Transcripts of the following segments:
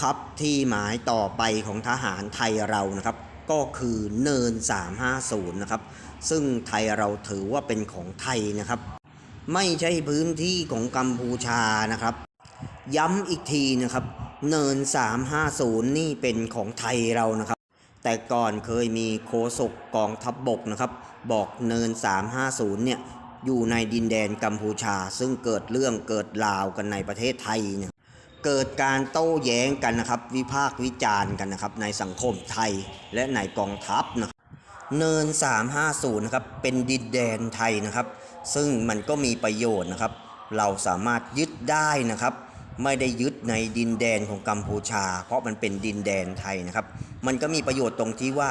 ครับที่หมายต่อไปของทหารไทยเรานะครับ ก็คือเนิน 350 นะครับ ซึ่งไทยเราถือว่าเป็นของไทยนะครับ ไม่ใช่พื้นที่ของกัมพูชานะครับ ย้ำอีกทีนะครับ เนิน 350 นี่เป็นของไทยเรานะครับ แต่ก่อนเคยมีโคศกกองทัพบบกนะครับ บอกเนิน 350 เนี่ยอยู่ในดินแดนกัมพูชา ซึ่งเกิดเรื่องเกิดราวกันในประเทศไทยเนี่ย เกิดการโต้แย้งกันนะครับ วิพากษ์วิจารณ์กันนะครับ ในสังคมไทยและในกองทัพนะครับเนิน 350 นะครับ เป็นดินแดนไทยนะครับ ซึ่งมันก็มีประโยชน์นะครับ เราสามารถยึดได้นะครับ ไม่ได้ยึดในดินแดนของกัมพูชา เพราะมันเป็นดินแดนไทยนะครับ มันก็มีประโยชน์ตรงที่ว่า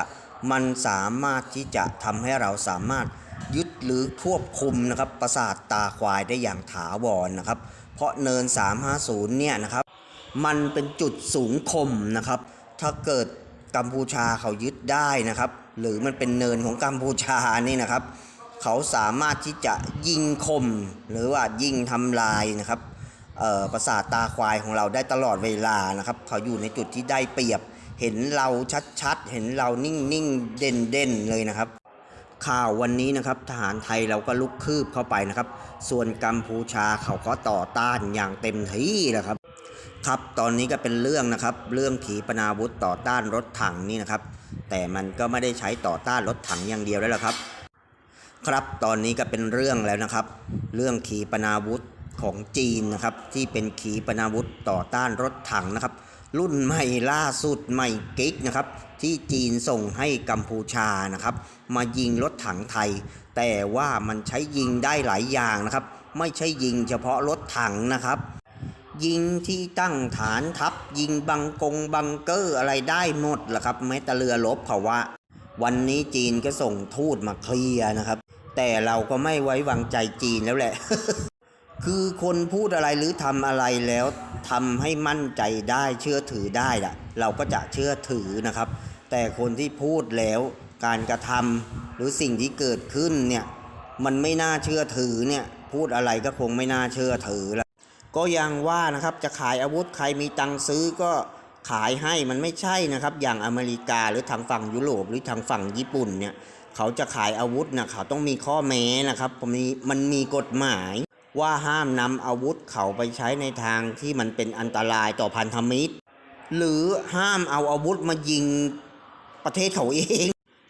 มันสามารถที่จะทำให้เราสามารถยึดหรือควบคุมนะครับ ปราสาทตาควายได้อย่างถาวรนะครับ เพราะเนิน 350 เนี่ยนะครับ มันเป็นจุดสูงคมนะครับ ถ้าเกิดกัมพูชาเขายึดได้นะครับ หรือมันเป็นเนินของกัมพูชานี่นะครับ เขาสามารถที่จะยิงคม หรือว่ายิงทำลายนะครับประสาทตาควายของเราได้ตลอดเวลานะครับ เขาอยู่ในจุดที่ได้เปรียบ เห็นเราชัดๆ เห็นเรานิ่งๆ เด่นๆ เลยนะครับ ข่าววันนี้นะครับทหารไทยเราก็ลุกคืบเข้าไปนะครับ ส่วนกัมพูชาเขาก็ต่อต้านอย่างเต็มที่นะครับ ครับตอนนี้ก็เป็นเรื่องนะครับ เรื่องขีปนาวุธต่อต้านรถถังนี่นะครับ แต่มันก็ไม่ได้ใช้ต่อต้านรถถังอย่างเดียวแล้วละครับ ครับตอนนี้ก็เป็นเรื่องแล้วนะครับ เรื่องขีปนาวุธของจีนนะครับ ที่เป็นขีปนาวุธต่อต้านรถถังนะครับ รุ่นใหม่ล่าสุดใหม่กิ๊กนะครับ ที่จีนส่งให้กัมพูชานะครับ มายิงรถถังไทย แต่ว่ามันใช้ยิงได้หลายอย่างนะครับ ไม่ใช่ยิงเฉพาะรถถังนะครับ ยิงที่ตั้งฐานทัพ ยิงบังกงบังเกอร์อะไรได้หมดแหละครับแม้แต่เรือรบเขาว่า วันนี้จีนก็ส่งทูตมาเคลียร์นะครับ แต่เราก็ไม่ไว้วางใจจีนแล้วแหละ คือคนพูดอะไรหรือทำอะไรแล้วทำให้มั่นใจได้เชื่อถือได้ล่ะ เราก็จะเชื่อถือนะครับ แต่คนที่พูดแล้วการกระทำหรือสิ่งที่เกิดขึ้นเนี่ยมันไม่น่าเชื่อถือเนี่ยพูดอะไรก็คงไม่น่าเชื่อถือละ ก็ยังว่านะครับจะขายอาวุธใครมีตังซื้อก็ขายให้มันไม่ใช่นะครับ อย่างอเมริกาหรือทางฝั่งยุโรปหรือทางฝั่งญี่ปุ่นเนี่ยเขาจะขายอาวุธนะเขาต้องมีข้อแม้นะครับมีมันมีกฎหมายว่าห้ามนำอาวุธเขาไปใช้ในทางที่มันเป็นอันตรายต่อพันธมิตร หรือห้ามเอาอาวุธมายิงประเทศเขาเอง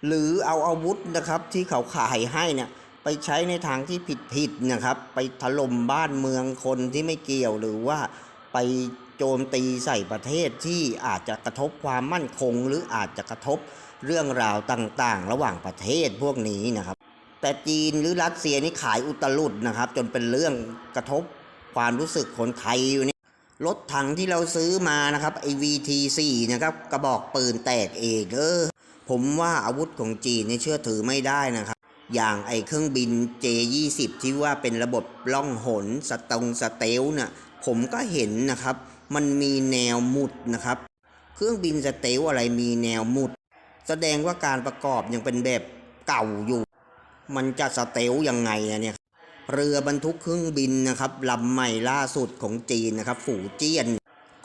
หรือเอาอาวุธนะครับที่เขาขายให้เนี่ย ไปใช้ในทางที่ผิดๆนะครับ ไปถล่มบ้านเมืองคนที่ไม่เกี่ยวหรือว่าไปโจมตีใส่ประเทศที่อาจจะกระทบความมั่นคง หรืออาจจะกระทบเรื่องราวต่าง ๆ ระหว่างประเทศพวกนี้นะครับ แต่จีนหรือรัสเซียนี่ขายอุตลุดนะครับ จนเป็นเรื่องกระทบความรู้สึกคนไทยอยู่นี่รถถังที่เราซื้อมานะครับไอ VT4 นะครับกระบอกปืนแตกเองเออผมว่าอาวุธของจีนนี่เชื่อถือไม่ได้นะครับ อย่างไอเครื่องบิน J20 ที่ว่าเป็นระบบล่องหนสตงสเตลเนี่ยผมก็เห็นนะครับ มันมีแนวหมุดนะครับ เครื่องบินสเตลอะไรมีแนวหมุด แสดงว่าการประกอบยังเป็นแบบเก่าอยู่ มันจะสเตลยังไงอะเนี่ยเรือบรรทุกเครื่องบินนะครับลำใหม่ล่าสุดของจีนนะครับ ฝูเจี้ยน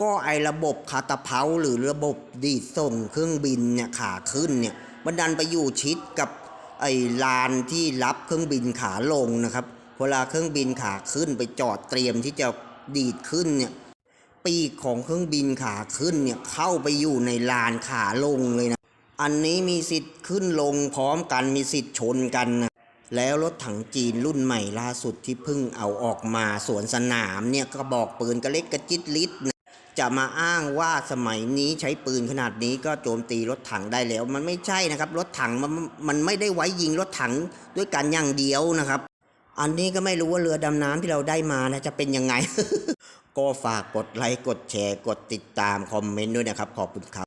ก็ไอระบบคาตาเพาหรือระบบดีดส่งเครื่องบินเนี่ยขาขึ้นเนี่ยมันดันไปอยู่ชิดกับ ไอ้ลานที่รับเครื่องบินขาลงนะครับ เวลาเครื่องบินขาขึ้นไปจอดเตรียมที่จะดีดขึ้นเนี่ยปีกของเครื่องบินขาขึ้นเนี่ยเข้าไปอยู่ในลานขาลงเลยนะอันนี้มีสิทธิ์ขึ้นลงพร้อมกันมีสิทธิ์ชนกันนะแล้วรถถังจีนรุ่นใหม่ล่าสุดที่เพิ่งเอาออกมาสวนสนามเนี่ยก็บอกปืนกระเล็กกระจิตลิดนะ จะมาอ้างว่าสมัยนี้ใช้ปืนขนาดนี้ก็โจมตีรถถังได้แล้ว มันไม่ใช่นะครับ รถถังมันมันไม่ได้ไว้ยิงรถถังด้วยกันอย่างเดียวนะครับ อันนี้ก็ไม่รู้ว่าเรือดำน้ำที่เราได้มานะจะเป็นยังไง ก็ฝากกดไลค์กดแชร์กดติดตามคอมเมนต์ด้วยนะครับ ขอบคุณครับ